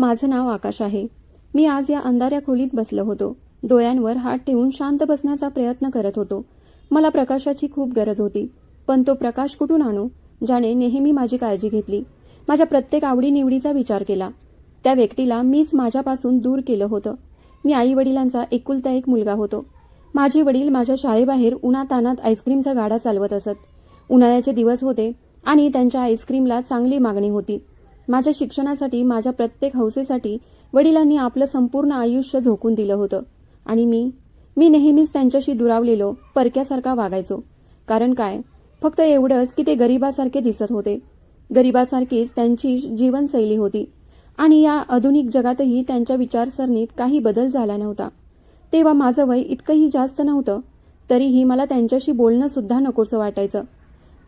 माझं नाव आकाश आहे. मी आज या अंधाऱ्या खोलीत बसलो होतो. डोळ्यांवर हात ठेवून शांत बसण्याचा प्रयत्न करत होतो. मला प्रकाशाची खूप गरज होती. पण तो प्रकाश कुठून आणू? ज्याने नेहमी माझी काळजी घेतली. माझ्या प्रत्येक आवडीनिवडीचा विचार केला. त्या व्यक्तीला मीच माझ्यापासून दूर केलं होतं. मी आई वडिलांचा एकुलता एक मुलगा होतो. माझे वडील माझ्या शाळेबाहेर उन्हातानात आईस्क्रीमचा गाडा चालवत असत. उन्हाळ्याचे दिवस होते आणि त्यांच्या आईस्क्रीमला चांगली मागणी होती. माझ्या शिक्षणासाठी माझ्या प्रत्येक हौसेसाठी वडिलांनी आपलं संपूर्ण आयुष्य झोकून दिलं होतं. आणि मी मी नेहमीच त्यांच्याशी दुरावलेलो परक्यासारखा वागायचो. कारण काय? फक्त एवढंच की ते गरिबासारखे दिसत होते. गरिबासारखीच त्यांची जीवनशैली होती. आणि या आधुनिक जगातही त्यांच्या विचारसरणीत काही बदल झाला नव्हता. तेव्हा माझं वय इतकंही जास्त नव्हतं तरीही मला त्यांच्याशी बोलणं सुद्धा नकोसं वाटायचं.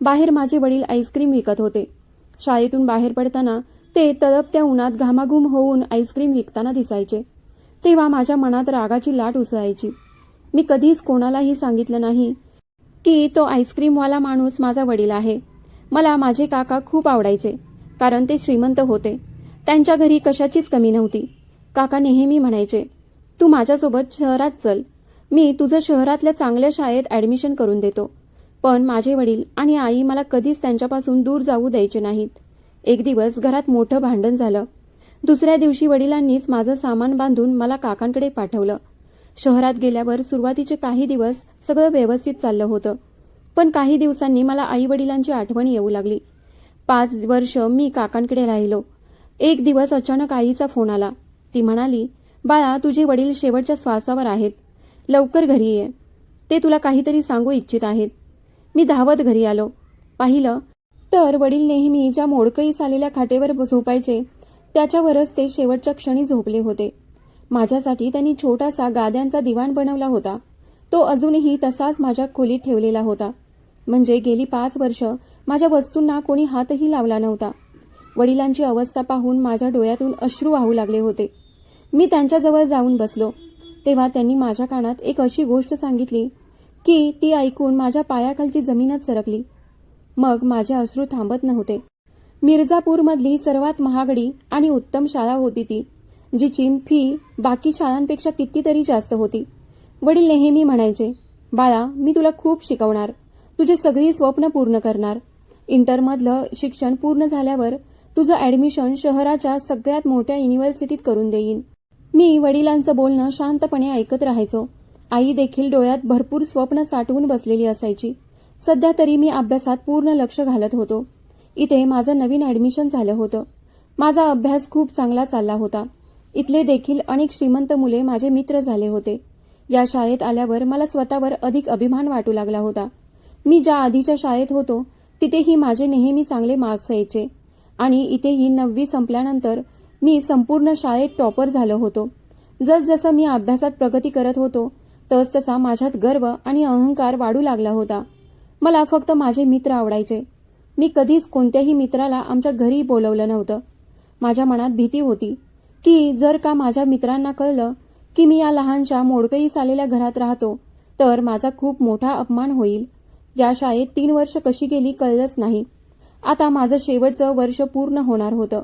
बाहेर माझे वडील आईस्क्रीम विकत होते. शाळेतून बाहेर पडताना ते तळपत्या उन्हात घामाघूम होऊन आईस्क्रीम विकताना दिसायचे. तेव्हा माझ्या मनात रागाची लाट उसळायची. मी कधीच कोणालाही सांगितलं नाही की तो आईस्क्रीमवाला माणूस माझा वडील आहे. मला माझे काका खूप आवडायचे कारण ते श्रीमंत होते. त्यांच्या घरी कशाचीच कमी नव्हती. काका नेहमी म्हणायचे तू माझ्यासोबत शहरात चल. मी तुझं शहरातल्या चांगल्या शाळेत ऍडमिशन करून देतो. पण माझे वडील आणि आई मला कधीच त्यांच्यापासून दूर जाऊ द्यायचे नाहीत. एक दिवस घरात मोठं भांडण झालं. दुसऱ्या दिवशी वडिलांनीच माझं सामान बांधून मला काकांकडे पाठवलं. शहरात गेल्यावर सुरुवातीचे काही दिवस सगळं व्यवस्थित चाललं होतं. पण काही दिवसांनी मला आई वडिलांची आठवण येऊ लागली. पाच वर्ष मी काकांकडे राहिलो. एक दिवस अचानक आईचा फोन आला. ती म्हणाली बाळा तुझे वडील शेवटच्या श्वासावर आहेत. लवकर घरी ये. ते तुला काहीतरी सांगू इच्छित आहेत. मी धावत घरी आलो. पाहिलं तर वडील नेहमी ज्या मोडकळीस आलेल्या खाटेवर झोपायचे त्याच्यावरच ते शेवटच्या क्षणी झोपले होते. माझ्यासाठी त्यांनी छोटासा गाद्यांचा दिवाण बनवला होता. तो अजूनही तसाच माझ्या खोलीत ठेवलेला होता. म्हणजे गेली पाच वर्ष माझ्या वस्तूंना कोणी हातही लावला नव्हता. वडिलांची अवस्था पाहून माझ्या डोळ्यातून अश्रू वाहू लागले होते. मी त्यांच्याजवळ जाऊन बसलो. तेव्हा त्यांनी माझ्या कानात एक अशी गोष्ट सांगितली की ती ऐकून माझ्या पायाखालची जमीनच सरकली. मग माझे अश्रू थांबत नव्हते. मिर्झापूरमधली सर्वात महागडी आणि उत्तम शाळा होती ती जिची फी बाकी शाळांपेक्षा कितीतरी जास्त होती. वडील नेहमी म्हणायचे बाळा मी तुला खूप शिकवणार. तुझे सगळी स्वप्न पूर्ण करणार. इंटरमधलं शिक्षण पूर्ण झाल्यावर तुझं ऍडमिशन शहराच्या सगळ्यात मोठ्या युनिव्हर्सिटीत करून देईन. मी वडिलांचं बोलणं शांतपणे ऐकत राहायचो. आई देखील डोळ्यात भरपूर स्वप्न साठवून बसलेली असायची. सध्या तरी मी अभ्यासात पूर्ण लक्ष घालत होतो. इथे माझं नवीन ऍडमिशन झालं होतं. माझा अभ्यास खूप चांगला चालला होता. इथले देखील अनेक श्रीमंत मुले माझे मित्र झाले होते. या शाळेत आल्यावर मला स्वतःवर अधिक अभिमान वाटू लागला होता. मी ज्या आधीच्या शाळेत होतो तिथेही माझे नेहमी चांगले मार्क्स यायचे. आणि इथेही नववी संपल्यानंतर मी संपूर्ण शाळेत टॉपर झालो होतो. जसजसं मी अभ्यासात प्रगती करत होतो तसतसा माझ्यात गर्व आणि अहंकार वाढू लागला होता. मला फक्त माझे मित्र आवडायचे. मी कधीच कोणत्याही मित्राला आमच्या घरी बोलवलं नव्हतं. माझ्या मनात भीती होती की जर का माझ्या मित्रांना कळलं की मी या लहानशा मोडकळीस आलेल्या घरात राहतो तर माझा खूप मोठा अपमान होईल. या शाळेत तीन वर्ष कशी गेली कळलंच नाही. आता माझं शेवटचं वर्ष पूर्ण होणार होतं.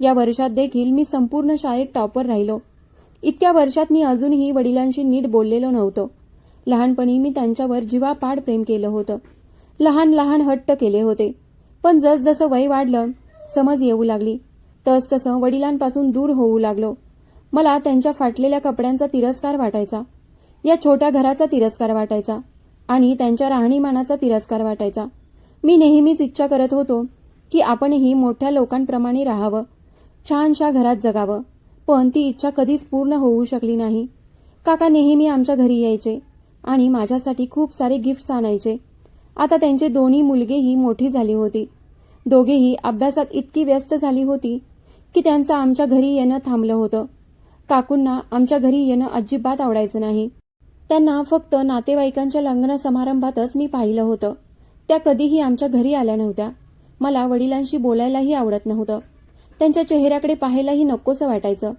या वर्षात देखील मी संपूर्ण शाळेत टॉपर राहिलो. इतक्या वर्षात मी अजूनही वडिलांशी नीट बोललेलो नव्हतो. लहानपणी मी त्यांच्यावर जीवापाड प्रेम केलं होतं. लहान लहान हट्ट केले होते. पण जसजसं वय वाढलं समज येऊ लागली. तसतसं वडिलांपासून दूर होऊ लागलो. मला त्यांच्या फाटलेल्या कपड्यांचा तिरस्कार वाटायचा. या छोट्या घराचा तिरस्कार वाटायचा. आणि त्यांच्या राहणीमानाचा तिरस्कार वाटायचा. मी नेहमीच इच्छा करत होतो की आपणही मोठ्या लोकांप्रमाणे राहावं. छानशा घरात जगावं. पण ती इच्छा कधीच पूर्ण होऊ शकली नाही. काका नेहमी आमच्या घरी यायचे आणि माझ्यासाठी खूप सारे गिफ्ट्स आणायचे. आता त्यांचे दोन्ही मुलगेही मोठी झाली होती. दोघेही अभ्यासात इतकी व्यस्त झाली होती की त्यांचं आमच्या घरी येणं थांबलं होतं. काकूंना आमच्या घरी येणं अजिबात आवडायचं नाही. त्यांना फक्त नातेवाईकांच्या लग्न समारंभातच मी पाहिलं होतं. त्या कधीही आमच्या घरी आल्या नव्हत्या. मला वडिलांशी बोलायलाही आवडत नव्हतं. त्यांच्या चेहऱ्याकडे पाहायलाही नकोसं वाटायचं.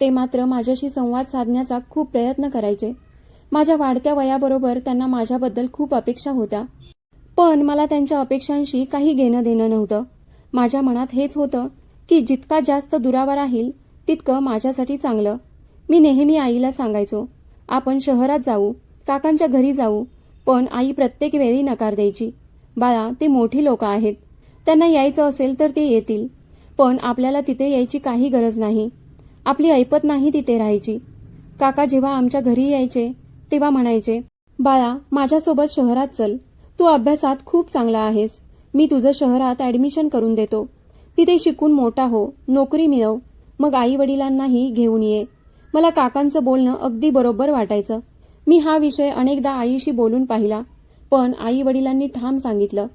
ते मात्र माझ्याशी संवाद साधण्याचा खूप प्रयत्न करायचे. माझ्या वाढत्या वयाबरोबर त्यांना माझ्याबद्दल खूप अपेक्षा होत्या. पण मला त्यांच्या अपेक्षांशी काही घेणं देणं नव्हतं. माझ्या मनात हेच होतं की जितका जास्त दुरावा राहील तितकं माझ्यासाठी चांगलं. मी नेहमी आईला सांगायचो आपण शहरात जाऊ काकांच्या घरी जाऊ पण आई प्रत्येक वेळी नकार द्यायची. बाळा ते मोठी लोक आहेत. त्यांना यायचं असेल तर ते येतील. पण आपल्याला तिथे यायची काही गरज नाही. आपली ऐपत नाही तिथे राहायची. काका जेव्हा आमच्या घरी यायचे तेव्हा म्हणायचे बाळा माझ्यासोबत शहरात चल. तू अभ्यासात खूप चांगला आहेस. मी तुझं शहरात ऍडमिशन करून देतो. तिथे शिकून मोठा हो. नोकरी मिळव. मग आई वडिलांनाही घेऊन ये. मला काकांचं बोलणं अगदी बरोबर वाटायचं. मी हा विषय अनेकदा आईशी बोलून पाहिला पण आई वडिलांनी ठाम सांगितलं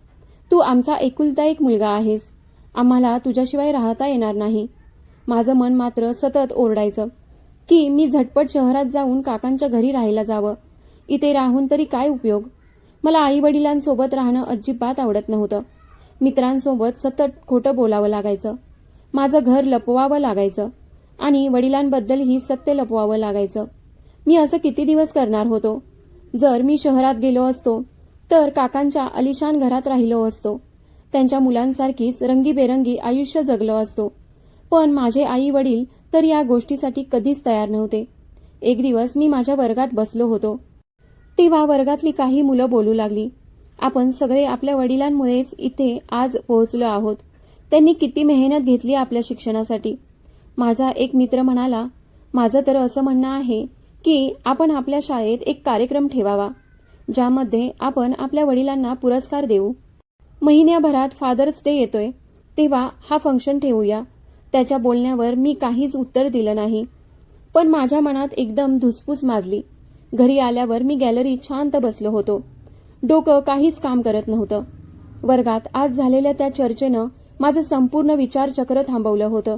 तू आमचा एकुलता एक मुलगा आहेस. आम्हाला तुझ्याशिवाय राहता येणार नाही. माझं मन मात्र सतत ओरडायचं की मी झटपट शहरात जाऊन काकांच्या घरी राहायला जावं. इथे राहून तरी काय उपयोग? मला आई वडिलांसोबत राहणं अजिबात आवडत नव्हतं. मित्रांसोबत सतत खोटं बोलावं लागायचं. माझं घर लपवावं लागायचं. आणि वडिलांबद्दलही सत्य लपवावं लागायचं. मी असं किती दिवस करणार होतो? जर मी शहरात गेलो असतो तर काकांच्या अलिशान घरात राहिलो असतो. त्यांच्या मुलांसारखीच रंगीबेरंगी आयुष्य जगलो असतो. पण माझे आई वडील तर या गोष्टीसाठी कधीच तयार नव्हते. एक दिवस मी माझ्या वर्गात बसलो होतो. तेव्हा वर्गातली काही मुलं बोलू लागली. आपण सगळे आपल्या वडिलांमुळेच इथे आज पोहोचलो आहोत. त्यांनी किती मेहनत घेतली आपल्या शिक्षणासाठी. माझा एक मित्र म्हणाला माझं तर असं म्हणणं आहे की आपण आपल्या शाळेत एक कार्यक्रम ठेवावा ज्यामध्ये आपण आपल्या वडिलांना पुरस्कार देऊ. महिन्याभरात फादर्स डे येतोय तेव्हा हा फंक्शन ठेवूया. त्याच्या बोलण्यावर मी काहीच उत्तर दिलं नाही. पण माझ्या मनात एकदम धुसफूस माजली. घरी आल्यावर मी गॅलरीत शांत बसलो होतो. डोकं काहीच काम करत नव्हतं. वर्गात आज झालेल्या त्या चर्चेनं माझं संपूर्ण विचारचक्र थांबवलं होतं.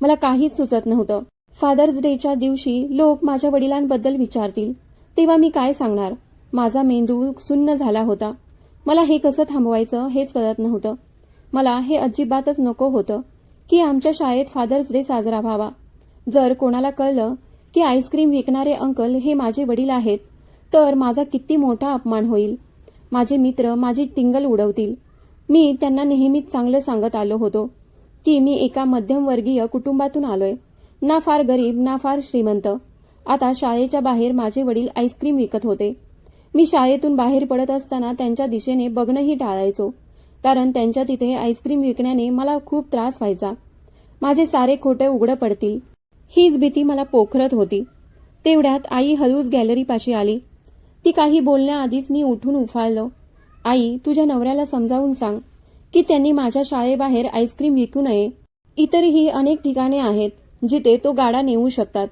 मला काहीच सुचत नव्हतं. फादर्स डेच्या दिवशी लोक माझ्या वडिलांबद्दल विचारतील. तेव्हा मी काय सांगणार? माझा मेंदू सुन्न झाला होता. मला हे कसं थांबवायचं हेच कळत नव्हतं. मला हे अजिबातच नको होतं की आमच्या शाळेत फादर्स डे साजरा व्हावा. जर कोणाला कळलं की आईस्क्रीम विकणारे अंकल हे माझे वडील आहेत तर माझा किती मोठा अपमान होईल. माझे मित्र माझी टिंगल उडवतील. मी त्यांना नेहमीच चांगलं सांगत आलो होतो की मी एका मध्यमवर्गीय कुटुंबातून आलोय. ना फार गरीब ना फार श्रीमंत. आता शाळेच्या बाहेर माझे वडील आईस्क्रीम विकत होते. मी शाळेतून बाहेर पडत असताना त्यांच्या दिशेने बघणंही टाळायचो कारण त्यांच्या तिथे आईस्क्रीम विकण्याने मला खूप त्रास व्हायचा. माझे सारे खोटे उघडं पडतील. हीच भीती मला पोखरत होती. तेवढ्यात आई हळूच गॅलरीपाशी आली. ती काही बोलण्याआधीच मी उठून उफाळलो. आई तुझ्या नवऱ्याला समजावून सांग की त्यांनी माझ्या शाळेबाहेर आईस्क्रीम विकू नये. इतरही अनेक ठिकाणे आहेत जिथे तो गाडा नेऊ शकतात.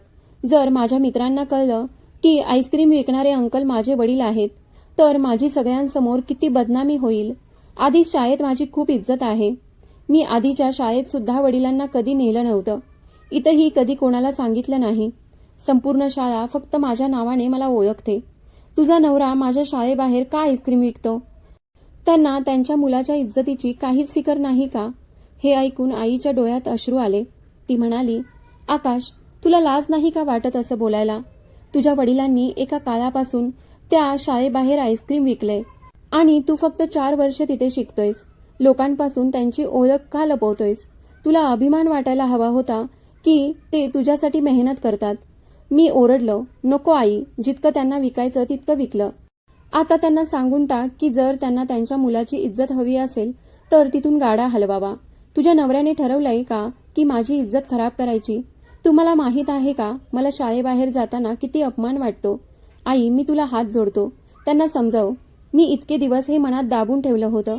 जर माझ्या मित्रांना कळलं की आईस्क्रीम विकणारे अंकल माझे वडील आहेत तर माझी सगळ्यांसमोर किती बदनामी होईल. आधीच शाळेत माझी खूप इज्जत आहे. मी आधीच्या शाळेत सुद्धा वडिलांना कधी नेलं नव्हतं. इथंही कधी कोणाला सांगितलं नाही. संपूर्ण शाळा फक्त माझ्या नावाने मला ओळखते. तुझा नवरा माझ्या शाळेबाहेर का आईस्क्रीम विकतो? त्यांना त्यांच्या मुलाच्या इज्जतीची काहीच फिकर नाही का? हे ऐकून आईच्या डोळ्यात अश्रू आले. ती म्हणाली आकाश तुला लाज नाही का वाटत असं बोलायला? तुझ्या वडिलांनी एका काळापासून त्या शाळेबाहेर आईस्क्रीम विकले. आणि तू फक्त चार वर्ष तिथे शिकतोयस. लोकांपासून त्यांची ओळख का लपवतोयस? तुला अभिमान वाटायला हवा होता की ते तुझ्यासाठी मेहनत करतात. मी ओरडलो नको आई जितकं त्यांना विकायचं तितकं विकलं. आता त्यांना सांगून टाक की जर त्यांना त्यांच्या मुलाची इज्जत हवी असेल तर तिथून गाडा हलवावा. तुझ्या नवऱ्याने ठरवलंय का की माझी इज्जत खराब करायची? तुम्हाला माहीत आहे का मला शाळेबाहेर जाताना किती अपमान वाटतो. आई मी तुला हात जोडतो. त्यांना समजाव. मी इतके दिवस हे मनात दाबून ठेवलं होतं.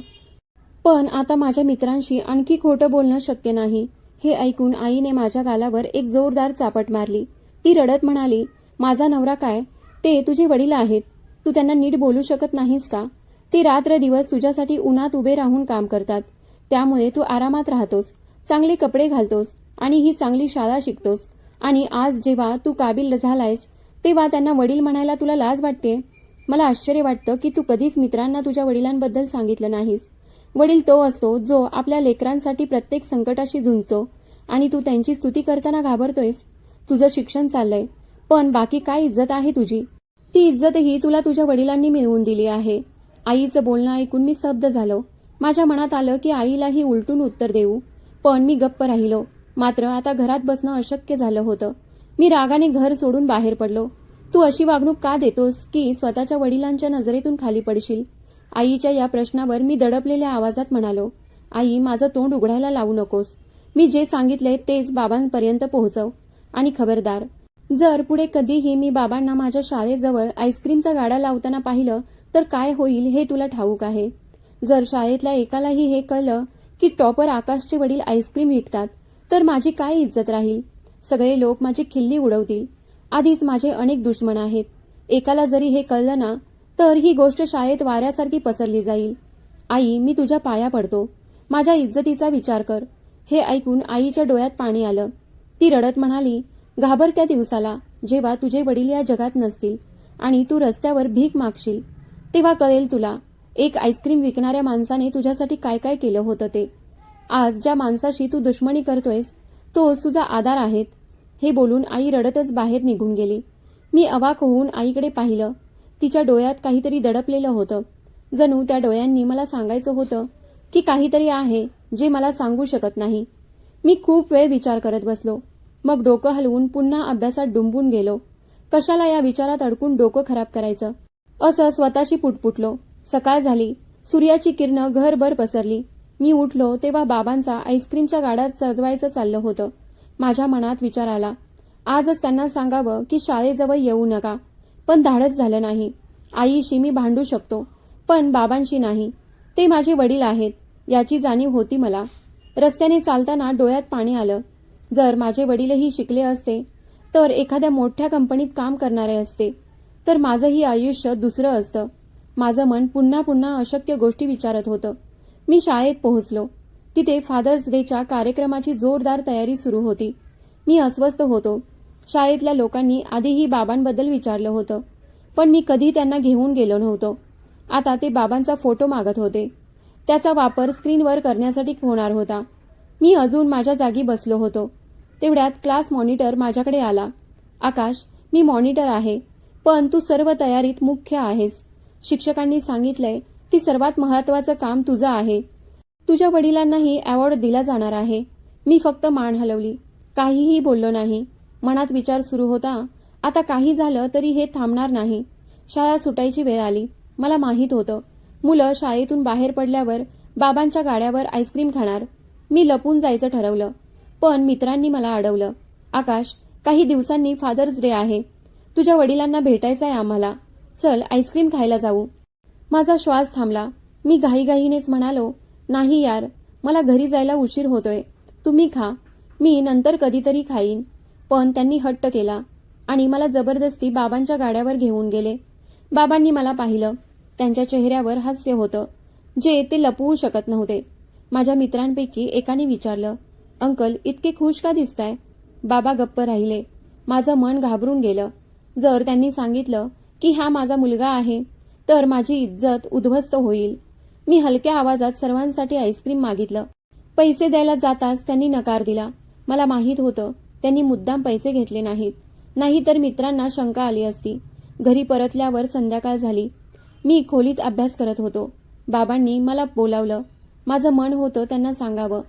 पण आता माझ्या मित्रांशी आणखी खोटं बोलणं शक्य नाही. हे ऐकून आईने माझ्या गालावर एक जोरदार चापट मारली. ती रडत म्हणाली माझा नवरा काय? ते तुझे वडील आहेत. तू त्यांना नीट बोलू शकत नाहीस का? ते रात्र दिवस तुझ्यासाठी उन्हात उभे राहून काम करतात. त्यामुळे तू आरामात राहतोस चांगले कपडे घालतोस आणि ही चांगली शाळा शिकतोस. आणि आज जेव्हा तू काबिल झालायस तेव्हा त्यांना वडील म्हणायला तुला लाज वाटते? मला आश्चर्य वाटतं की तू कधीच मित्रांना तुझ्या वडिलांबद्दल सांगितलं नाहीस. वडील तो असतो जो आपल्या लेकरांसाठी प्रत्येक संकटाशी झुंजतो आणि तू त्यांची स्तुती करताना घाबरतोयस. तुझं शिक्षण चाललंय पण बाकी काय इज्जत आहे तुझी? ती इज्जतही तुला तुझ्या वडिलांनी मिळवून दिली आहे. आईचं बोलणं ऐकून मी स्तब्ध झालो. माझ्या मनात आलं की आईलाही उलटून उत्तर देऊ. पण मी गप्प राहिलो. मात्र आता घरात बसणं अशक्य झालं होतं. मी रागाने घर सोडून बाहेर पडलो. तू अशी वागणूक का देतोस की स्वतःच्या वडिलांच्या नजरेतून खाली पडशील? आईच्या या प्रश्नावर मी दडपलेल्या आवाजात म्हणालो आई माझं तोंड उघडायला लावू नकोस. मी जे सांगितले तेच बाबांपर्यंत पोहोचव. आणि खबरदार जर पुढे कधीही मी बाबांना माझ्या शाळेजवळ आईस्क्रीमचा गाडा लावताना पाहिलं तर काय होईल हे तुला ठाऊक आहे. जर शाळेतल्या एकालाही हे कळलं की टॉपर आकाशचे वडील आईस्क्रीम विकतात तर माझी काय इज्जत राहील? सगळे लोक माझी खिल्ली उडवतील. आधीच माझे अनेक दुश्मन आहेत. एकाला जरी हे कळलं ना तर ही गोष्ट शाळेत वाऱ्यासारखी पसरली जाईल. आई मी तुझ्या पाया पडतो. माझ्या इज्जतीचा विचार कर. हे ऐकून आईच्या डोळ्यात पाणी आलं. ती रडत म्हणाली घाबर त्या दिवसाला. जेव्हा तुझे वडील या जगात नसतील आणि तू रस्त्यावर भीक मागशील तेव्हा कळेल तुला एक आईस्क्रीम विकणाऱ्या माणसाने तुझ्यासाठी काय काय केलं होतं ते. आज ज्या माणसाशी तू दुश्मनी करतोयस तोच तुझा आधार आहेत. हे बोलून आई रडतच बाहेर निघून गेली. मी अवाक होऊन आईकडे पाहिलं. तिच्या डोळ्यात काहीतरी दडपलेलं होतं. जणू त्या डोळ्यांनी मला सांगायचं होतं की काहीतरी आहे जे मला सांगू शकत नाही. मी खूप वेळ विचार करत बसलो. मग डोकं हलवून पुन्हा अभ्यासात डुंबून गेलो. कशाला या विचारात अडकून डोकं खराब करायचं? असं स्वतःशी पुटपुटलो. सकाळ झाली. सूर्याची किरणं घरभर पसरली. मी उठलो तेव्हा बाबांचा आईस्क्रीमच्या गाड्यात सजवायचं चाललं होतं. माझ्या मनात विचार आला. आजच त्यांना सांगावं की शाळेजवळ येऊ नका. पण धाडस झालं नाही. आईशी मी भांडू शकतो पण बाबांशी नाही. ते माझे वडील आहेत याची जाणीव होती मला. रस्त्याने चालताना डोळ्यात पाणी आलं. जर माझे वडीलही शिकले असते तर एखाद्या मोठ्या कंपनीत काम करणारे असते तर माझंही आयुष्य दुसरं असतं. माझं मन पुन्हा पुन्हा अशक्य गोष्टी विचारत होतं. मी शाळेत पोहोचलो. तिथे फादर्स डेच्या कार्यक्रमाची जोरदार तयारी सुरू होती. मी अस्वस्थ होतो. शाळेतल्या लोकांनी आधीही बाबांबद्दल विचारलं होतं. पण मी कधी त्यांना घेऊन गेलो नव्हतो. आता ते बाबांचा फोटो मागत होते. त्याचा वापर स्क्रीनवर करण्यासाठी होणार होता. मी अजून माझ्या जागी बसलो होतो. तेवढ्यात क्लास मॉनिटर माझ्याकडे आला. आकाश मी मॉनिटर आहे पण तू सर्व तयारीत मुख्य आहेस. शिक्षकांनी सांगितलंय की सर्वात महत्वाचं काम तुझं आहे. तुझ्या वडिलांनाही अवॉर्ड दिला जाणार आहे. मी फक्त मान हलवली. काहीही बोललो नाही. मनात विचार सुरू होता आता काही झालं तरी हे थांबणार नाही. शाळा सुटायची वेळ आली. मला माहीत होतं. मुलं शाळेतून बाहेर पडल्यावर बाबांच्या गाड्यावर आईस्क्रीम खाणार. मी लपून जायचं ठरवलं. पण मित्रांनी मला अडवलं. आकाश काही दिवसांनी फादर्स डे आहे. तुझ्या वडिलांना भेटायचं आहे आम्हाला. चल आईस्क्रीम खायला जाऊ. माझा श्वास थांबला. मी घाईघाईनेच म्हणालो नाही यार मला घरी जायला उशीर होतोय. तुम्ही खा. मी नंतर कधीतरी खाईन. पण त्यांनी हट्ट केला आणि मला जबरदस्ती बाबांच्या गाड्यावर घेऊन गेले. बाबांनी मला पाहिलं. त्यांच्या चेहऱ्यावर हास्य होतं जे ते लपवू शकत नव्हते. माझ्या मित्रांपैकी एकाने विचारलं अंकल इतके खुश का दिसताय? बाबा गप्प राहिले. माझं मन घाबरून गेलं. जर त्यांनी सांगितलं की हा माझा मुलगा आहे तर माझी इज्जत उद्ध्वस्त होईल. मी हलक्या आवाजात सर्वांसाठी आईस्क्रीम मागितलं. पैसे द्यायला जाताच त्यांनी नकार दिला. मला माहीत होतं त्यांनी मुद्दाम पैसे घेतले नाहीत. नाहीतर मित्रांना शंका आली असती. घरी परतल्यावर संध्याकाळ झाली. मी खोलीत अभ्यास करत होतो. बाबांनी मला बोलावलं. माझं मन होतं त्यांना सांगावं.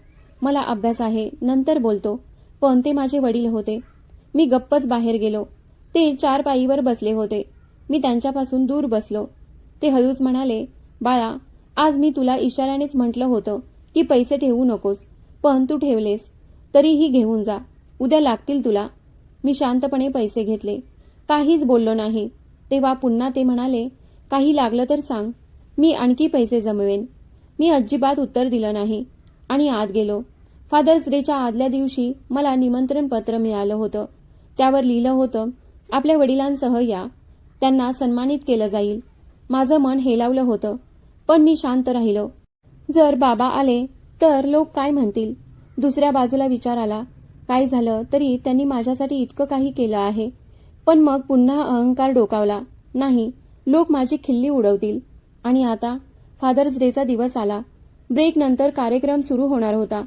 मला अभ्यास आहे नंतर बोलतो. पण ते माझे वडील होते. मी गप्पच बाहेर गेलो. ते चार पायीवर बसले होते. मी त्यांच्यापासून दूर बसलो. ते हळूच म्हणाले बाळा आज मी तुला इशाऱ्यानेच म्हटलं होतं की पैसे ठेवू नकोस पण तू ठेवलेस. तरीही घेऊन जा. उद्या लागतील तुला. मी शांतपणे पैसे घेतले. काहीच बोललो नाही. तेव्हा पुन्हा ते म्हणाले काही लागलं तर सांग. मी आणखी पैसे जमवेन. मी अजिबात उत्तर दिलं नाही. आणि आत गेलो. फादर्स डेच्या आदल्या दिवशी मला निमंत्रण पत्र मिळालं होतं. त्यावर लिहिलं होतं आपल्या वडिलांसह या. त्यांना सन्मानित केलं जाईल. माझं मन हेलावलं होतं. पण मी शांत राहिलो. जर बाबा आले तर लोक काय म्हणतील? दुसऱ्या बाजूला विचार आला. काय झालं तरी त्यांनी माझ्यासाठी इतकं काही केलं आहे. पण मग पुन्हा अहंकार डोकावला. नाही लोक माझी खिल्ली उडवतील. आणि आता फादर्स डेचा दिवस आला. ब्रेक नंतर कार्यक्रम सुरू होणार होता.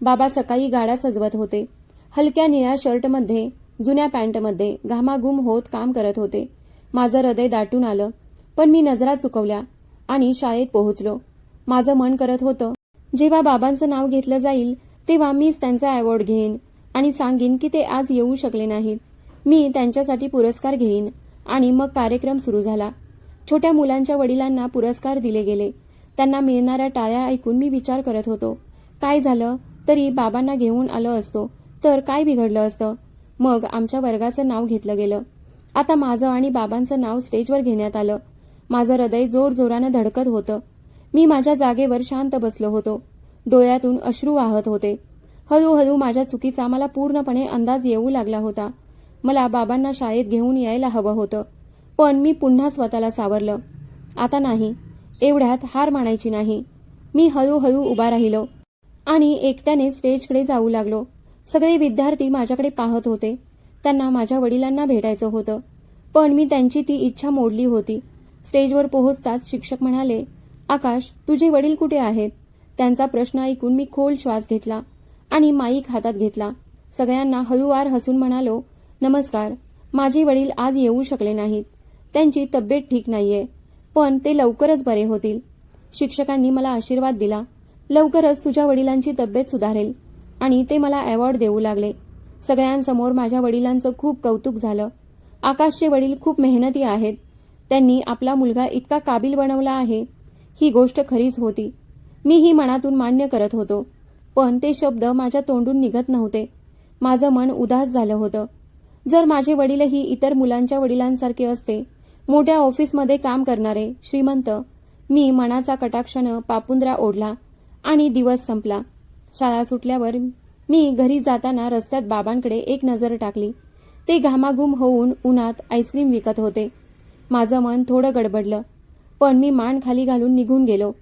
बाबा सकाळी गाड्या सजवत होते. हलक्या निळ्या शर्टमध्ये जुन्या पॅन्टमध्ये घामाघूम होत काम करत होते. माझं हृदय दाटून आलं. पण मी नजरा चुकवल्या आणि शाळेत पोहोचलो. माझं मन करत होतं जेव्हा बाबांचं नाव घेतलं जाईल तेव्हा मीच त्यांचा अवॉर्ड घेईन. आणि सांगेन की ते आज येऊ शकले नाहीत. मी त्यांच्यासाठी पुरस्कार घेईन. आणि मग कार्यक्रम सुरू झाला. छोट्या मुलांच्या वडिलांना पुरस्कार दिले गेले. त्यांना मिळणाऱ्या टाळ्या ऐकून मी विचार करत होतो. काय झालं? तरी बाबांना घेऊन आलो असतो. तर काय बिघडलं असतं? मग आमच्या वर्गाचं नाव घेतलं गेलं. आता माझं आणि बाबांचं नाव स्टेजवर घेण्यात आलं. माझं हृदय जोर जोरानं धडकत होतं. मी माझ्या जागेवर शांत बसलो होतो. डोळ्यातून अश्रू वाहत होते. हळूहळू माझ्या चुकीचा मला पूर्णपणे अंदाज येऊ लागला होता. मला बाबांना शाळेत घेऊन यायला हवं होतं. पण मी पुन्हा स्वतःला सावरलं. आता नाही. एवढ्यात हार मानायची नाही. मी हळूहळू उभा राहिलो. आणि एकट्याने स्टेजकडे जाऊ लागलो. सगळे विद्यार्थी माझ्याकडे पाहत होते. त्यांना माझ्या वडिलांना भेटायचं होतं. पण मी त्यांची ती इच्छा मोडली होती. स्टेजवर पोहोचताच शिक्षक म्हणाले आकाश तुझे वडील कुठे आहेत? त्यांचा प्रश्न ऐकून मी खोल श्वास घेतला. आणि माईक हातात घेतला. सगळ्यांना हळूवार हसून म्हणालो नमस्कार. माझे वडील आज येऊ शकले नाहीत. त्यांची तब्येत ठीक नाहीये. पण ते लवकरच बरे होतील. शिक्षकांनी मला आशीर्वाद दिला. लवकरच तुझ्या वडिलांची तब्येत सुधारेल. आणि ते मला अवॉर्ड देऊ लागले. सगळ्यांसमोर माझ्या वडिलांचं खूप कौतुक झालं. आकाशचे वडील खूप मेहनती आहेत. त्यांनी आपला मुलगा इतका काबिल बनवला आहे. ही गोष्ट खरीच होती. मीही मनातून मान्य करत होतो. पण ते शब्द माझ्या तोंडून निघत नव्हते. माझं मन उदास झालं होतं. जर माझे वडीलही इतर मुलांच्या वडिलांसारखे असते मोठ्या ऑफिसमध्ये काम करणारे श्रीमंत मी मनाचा कटाक्षानं पापुंद्रा ओढला आणि दिवस संपला. शाळा सुटल्यावर मी घरी जाताना रस्त्यात बाबांकडे एक नजर टाकली. ते घामाघूम होऊन उन्हात आईस्क्रीम विकत होते. माझं मन थोडं गडबडलं पण मी मान खाली घालून निघून गेलो.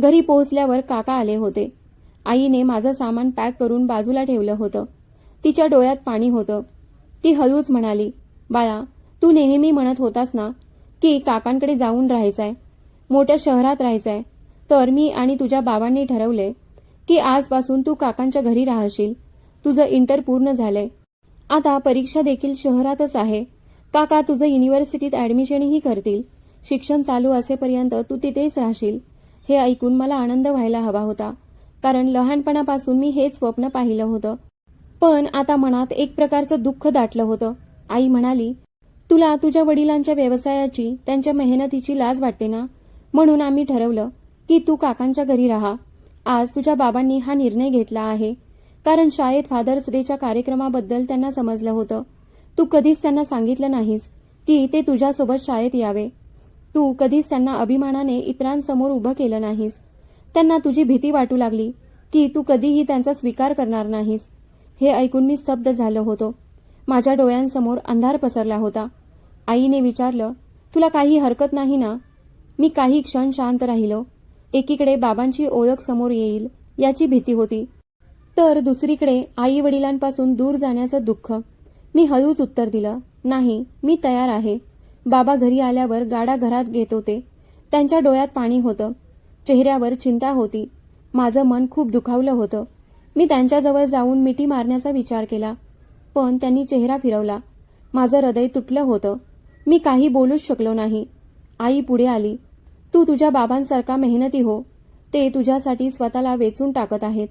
घरी पोहोचल्यावर काका आले होते. आईने माझं सामान पॅक करून बाजूला ठेवलं होतं. तिच्या डोळ्यात पाणी होतं. ती हळूच म्हणाली बाळा तू नेहमी म्हणत होतास ना की काकांकडे जाऊन राहायचंय मोठ्या शहरात राहायचंय. तर मी आणि तुझ्या बाबांनी ठरवले की आजपासून तू काकांच्या घरी राहशील. तुझं इंटर पूर्ण झालंय. आता परीक्षा देखील शहरातच आहे. काका तुझं युनिव्हर्सिटीत ऍडमिशनही करतील. शिक्षण चालू असेपर्यंत तू तिथेच राहशील. हे ऐकून मला आनंद व्हायला हवा होता. कारण लहानपणापासून मी हेच स्वप्न पाहिलं होतं. पण आता मनात एक प्रकारचं दुःख दाटलं होतं. आई म्हणाली तुला तुझ्या वडिलांच्या व्यवसायाची त्यांच्या मेहनतीची लाज वाटते ना? म्हणून आम्ही ठरवलं की तू काकांच्या घरी राहा. आज तुझ्या बाबांनी हा निर्णय घेतला आहे. कारण शाळेत फादर्स डेच्या कार्यक्रमाबद्दल त्यांना समजलं होतं. तू कधीच त्यांना सांगितलं नाहीस की ते तुझ्यासोबत शाळेत यावे. तू कधीच त्यांना अभिमानाने इतरांसमोर उभं केलं नाहीस. त्यांना तुझी भीती वाटू लागली की तू कधीही त्यांचा स्वीकार करणार नाहीस. हे ऐकून मी स्तब्ध झालो होतो. माझ्या डोळ्यांसमोर अंधार पसरला होता. आईने विचारलं तुला काही हरकत नाही ना? मी काही क्षण शांत राहिलो. एकीकडे बाबांची ओळख समोर येईल याची भीती होती. तर दुसरीकडे आई वडिलांपासून दूर जाण्याचं दुःख. मी हळूच उत्तर दिलं नाही मी तयार आहे. बाबा घरी आल्यावर गाडा घरात घेत होते. त्यांच्या डोळ्यात पाणी होतं. चेहऱ्यावर चिंता होती. माझं मन खूप दुखावलं होतं. मी त्यांच्याजवळ जाऊन मिठी मारण्याचा विचार केला. पण त्यांनी चेहरा फिरवला. माझं हृदय तुटलं होतं. मी काही बोलूच शकलो नाही. आई पुढे आली. तू तुझ्या बाबांसारखा मेहनती हो. ते तुझ्यासाठी स्वतःला वेचून टाकत आहेत.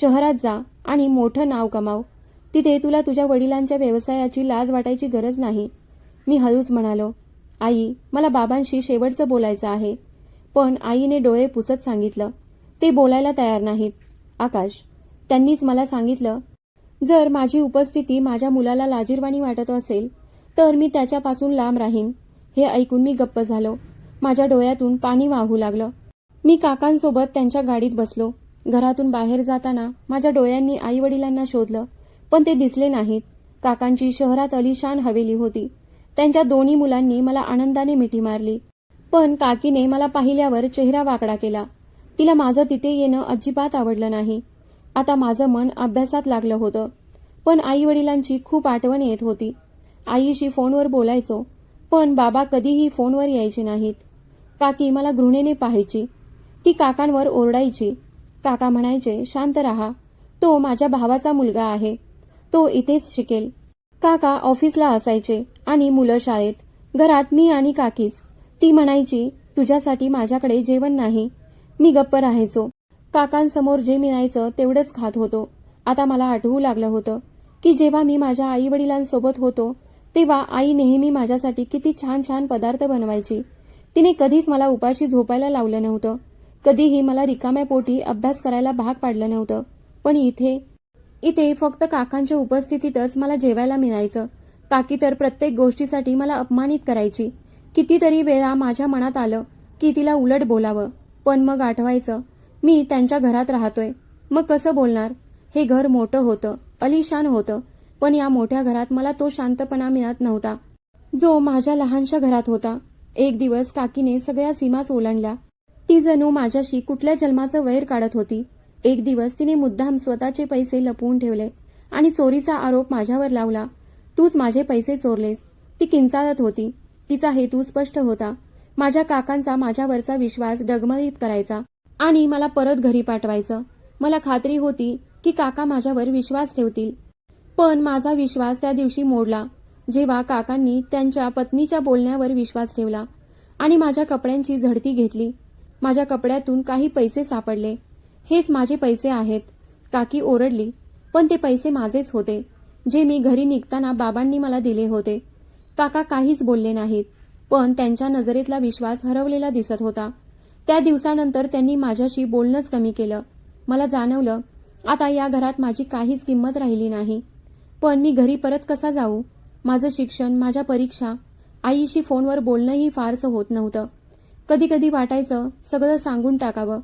शहरात जा आणि मोठं नाव कमाव. तिथे तुला तुझ्या वडिलांच्या व्यवसायाची लाज वाटायची गरज नाही. मी हळूच म्हणालो आई मला बाबांशी शेवटचं बोलायचं आहे. पण आईने डोळे पुसत सांगितलं ते बोलायला तयार नाहीत. आकाश त्यांनीच मला सांगितलं जर माझी उपस्थिती माझ्या मुलाला लाजीरवाणी वाटत असेल तर मी त्याच्यापासून लांब राहीन. हे ऐकून मी गप्प झालो. माझ्या डोळ्यातून पाणी वाहू लागलं. मी काकांसोबत त्यांच्या गाडीत बसलो. घरातून बाहेर जाताना माझ्या डोळ्यांनी आई वडिलांना शोधलं पण ते दिसले नाहीत. काकांची शहरात अलिशान हवेली होती. त्यांच्या दोन्ही मुलांनी मला आनंदाने मिठी मारली. पण काकीने मला पाहिल्यावर चेहरा वाकडा केला. तिला माझं तिथे येणं अजिबात आवडलं नाही. आता माझं मन अभ्यासात लागलं होतं. पण आई वडिलांची खूप आठवण येत होती. आईशी फोनवर बोलायचो पण बाबा कधीही फोनवर यायचे नाहीत. काकी मला घृणेने पाहायची. ती काकांवर ओरडायची. काका म्हणायचे शांत राहा. तो माझ्या भावाचा मुलगा आहे. तो इथेच शिकेल. काका ऑफिसला असायचे आणि मुलं शाळेत. घरात मी आणि काकीच. ती म्हणायची तुझ्यासाठी माझ्याकडे जेवण नाही. मी गप्प राहायचो. काकांसमोर जे मिळायचं तेवढंच खात होतो. आता मला आठवू लागलं होतं की जेव्हा मी माझ्या आई वडिलांसोबत होतो तेव्हा आई नेहमी माझ्यासाठी किती छान छान पदार्थ बनवायची. तिने कधीच मला उपाशी झोपायला लावलं नव्हतं. कधीही मला रिकाम्या पोटी अभ्यास करायला भाग पाडलं नव्हतं. पण इथे इथे फक्त काकांच्या उपस्थितीतच मला जेवायला मिळायचं. काकी तर प्रत्येक गोष्टीसाठी मला अपमानित करायची. कितीतरी वेळा माझ्या मनात आलं की तिला उलट बोलावं. पण मग आठवायचं मी त्यांच्या घरात राहतोय. मग कसं बोलणार? हे घर मोठं होतं अलिशान होतं. पण या मोठ्या घरात मला तो शांतपणा मिळत नव्हता. जो माझ्या लहानशा घरात होता. एक दिवस काकीने सगळ्या सीमाच ओलांडल्या. ती जणू माझ्याशी कुठल्या जन्माचं वैर काढत होती. एक दिवस तिने मुद्दाम स्वतःचे पैसे लपवून ठेवले आणि चोरीचा आरोप माझ्यावर लावला. तूच माझे पैसे चोरलेस. ती किंचाळत होती. तिचा हेतू स्पष्ट होता. माझ्या काकांचा माझ्यावरचा विश्वास डगमळीत करायचा आणि मला परत घरी पाठवायचं. मला खात्री होती की काका माझ्यावर विश्वास ठेवतील. पण माझा विश्वास त्या दिवशी मोडला जेव्हा काकांनी त्यांच्या पत्नीच्या बोलण्यावर विश्वास ठेवला आणि माझ्या कपड्यांची झडती घेतली. माझ्या कपड्यातून काही पैसे सापडले. हेच माझे पैसे आहेत. काकी ओरडली पण ते पैसे माझेच होते जे मी घरी निघताना बाबांनी मला दिले होते. काका काहीच बोलले नाहीत. पण त्यांच्या नजरेतला विश्वास हरवलेला दिसत होता. त्या दिवसानंतर त्यांनी माझ्याशी बोलणंच कमी केलं. मला जाणवलं आता या घरात माझी काहीच किंमत राहिली नाही. पण मी घरी परत कसा जाऊ? माझं शिक्षण माझ्या परीक्षा आईशी फोनवर बोलणंही फारसं होत नव्हतं. कधी कधी वाटायचं सगळं सांगून टाकावं.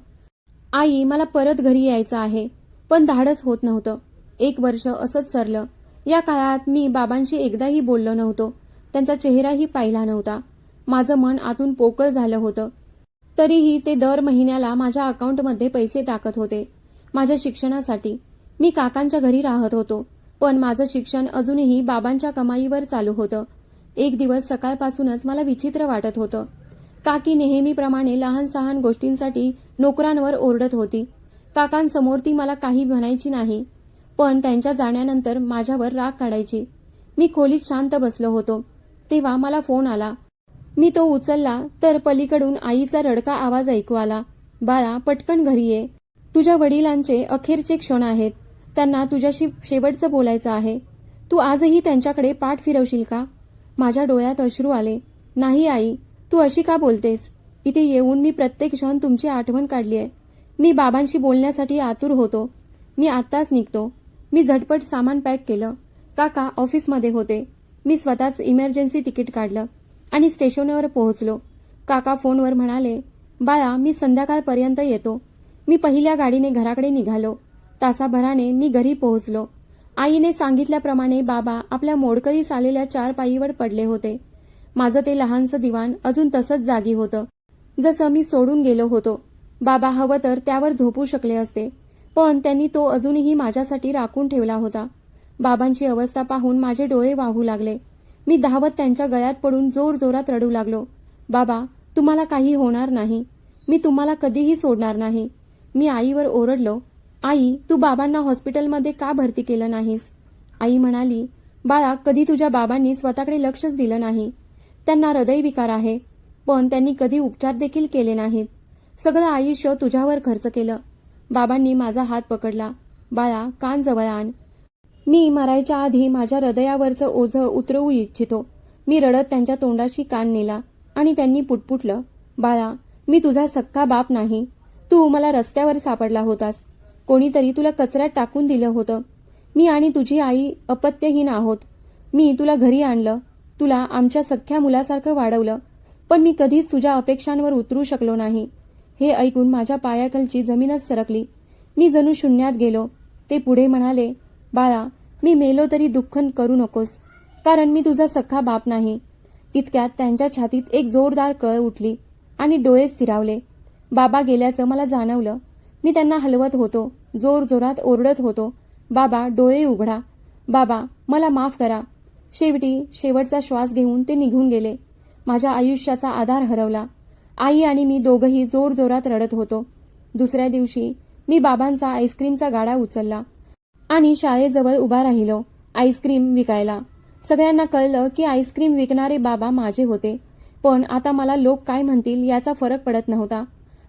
आई मला परत घरी यायचं आहे पण धाडस होत नव्हतं. एक वर्ष असंच सरलं. या काळात मी बाबांशी एकदाही बोललो नव्हतो. त्यांचा चेहराही पाहिला नव्हता. माझं मन आतून पोकळ झालं होतं. तरीही ते दर महिन्याला माझ्या अकाउंटमध्ये पैसे टाकत होते. माझ्या शिक्षणासाठी. मी काकांच्या घरी राहत होतो. पण माझं शिक्षण अजूनही बाबांच्या कमाईवर चालू होतं. एक दिवस सकाळपासूनच मला विचित्र वाटत होतं. काकी नेहमीप्रमाणे लहान सहान गोष्टींसाठी नोकरांवर ओरडत होती. काकांसमोर ती मला काही म्हणायची नाही. पण त्यांच्या जाण्यानंतर माझ्यावर राग काढायची. मी खोलीत शांत बसलो होतो. तेव्हा मला फोन आला. मी तो उचलला तर पलीकडून आईचा रडका आवाज ऐकू आला. बाळा पटकन घरी ये. तुझ्या वडिलांचे अखेरचे क्षण आहेत. त्यांना तुझ्याशी शेवटचं बोलायचं आहे. तू आजही त्यांच्याकडे पाठ फिरवशील का? माझ्या डोळ्यात अश्रू आले. नाही आई. तू अशी का बोलतेस? इथे येऊन मी प्रत्येक क्षण तुमची आठवण काढली आहे मी बाबांशी बोलण्यासाठी आतुर होतो. मी आत्ताच निघतो. मी झटपट सामान पॅक केलं. काका ऑफिसमध्ये होते. मी स्वतःच इमर्जन्सी तिकीट काढलं आणि स्टेशनवर पोहोचलो. काका फोनवर म्हणाले बाळा मी संध्याकाळपर्यंत येतो. मी पहिल्या गाडीने घराकडे निघालो. तासाभराने मी घरी पोहोचलो. आईने सांगितल्याप्रमाणे बाबा आपल्या मोडकरीस आलेल्या चार पायीवर पडले होते. माझं ते लहानसं दिवाण अजून तसंच जागी होतं. जसं मी सोडून गेलो होतो. बाबा हवं तर त्यावर झोपू शकले असते. पण त्यांनी तो अजूनही माझ्यासाठी राखून ठेवला होता. बाबांची अवस्था पाहून माझे डोळे वाहू लागले. मी धावत त्यांच्या गळ्यात पडून जोर जोरात रडू लागलो. बाबा तुम्हाला काही होणार नाही. मी तुम्हाला कधीही सोडणार नाही. मी आईवर ओरडलो आई तू बाबांना हॉस्पिटलमध्ये का भरती केलं नाहीस? आई म्हणाली बाळा कधी तुझ्या बाबांनी स्वतःकडे लक्षच दिलं नाही. त्यांना हृदयविकार आहे पण त्यांनी कधी उपचार देखील केले नाहीत. सगळं आयुष्य तुझ्यावर खर्च केलं. बाबांनी माझा हात पकडला. बाळा कान जवळ आण. मी मरायच्या आधी माझ्या हृदयावरचं ओझं उतरवू इच्छितो. मी रडत त्यांच्या तोंडाशी कान नेला आणि त्यांनी पुटपुटलं बाळा मी तुझा सख्खा बाप नाही. तू मला रस्त्यावर सापडला होतास. कोणीतरी तुला कचऱ्यात टाकून दिलं होतं. मी आणि तुझी आई अपत्यहीन आहोत. मी तुला घरी आणलं. तुला आमच्या सख्ख्या मुलासारखं वाढवलं. पण मी कधीच तुझ्या अपेक्षांवर उतरू शकलो नाही. हे ऐकून माझ्या पायाखालची जमीनच सरकली. मी जणू शून्यात गेलो. ते पुढे म्हणाले बाळा मी मेलो तरी दुःख करू नकोस कारण मी तुझा सख्खा बाप नाही. इतक्यात त्यांच्या छातीत एक जोरदार कळ उठली आणि डोळे स्थिरावले. बाबा गेल्याचं मला जाणवलं. मी त्यांना हलवत होतो जोर जोरात ओरडत होतो. बाबा डोळे उघडा. बाबा मला माफ करा. शेवटी शेवटचा श्वास घेऊन ते निघून गेले. माझ्या आयुष्याचा आधार हरवला. आई आणि मी दोघंही जोर जोरात रडत होतो. दुसऱ्या दिवशी मी बाबांचा आईस्क्रीमचा गाडा उचलला. आणि शाळेजवळ उभा राहिलो. आईस्क्रीम विकायला. सगळ्यांना कळलं की आईस्क्रीम विकणारे बाबा माझे होते. पण आता मला लोक काय म्हणतील याचा फरक पडत नव्हता.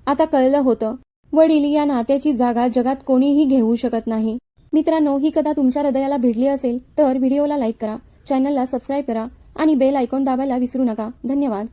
आता कळलं होतं. वडील या नात्याची जागा जगात कोणीही घेऊ शकत नाही. मित्रांनो ही कथा तुमच्या हृदयाला भिडली असेल तर व्हिडिओला लाईक करा चॅनलला सबस्क्राईब करा आणि बेल आयकॉन दाबायला विसरू नका. धन्यवाद.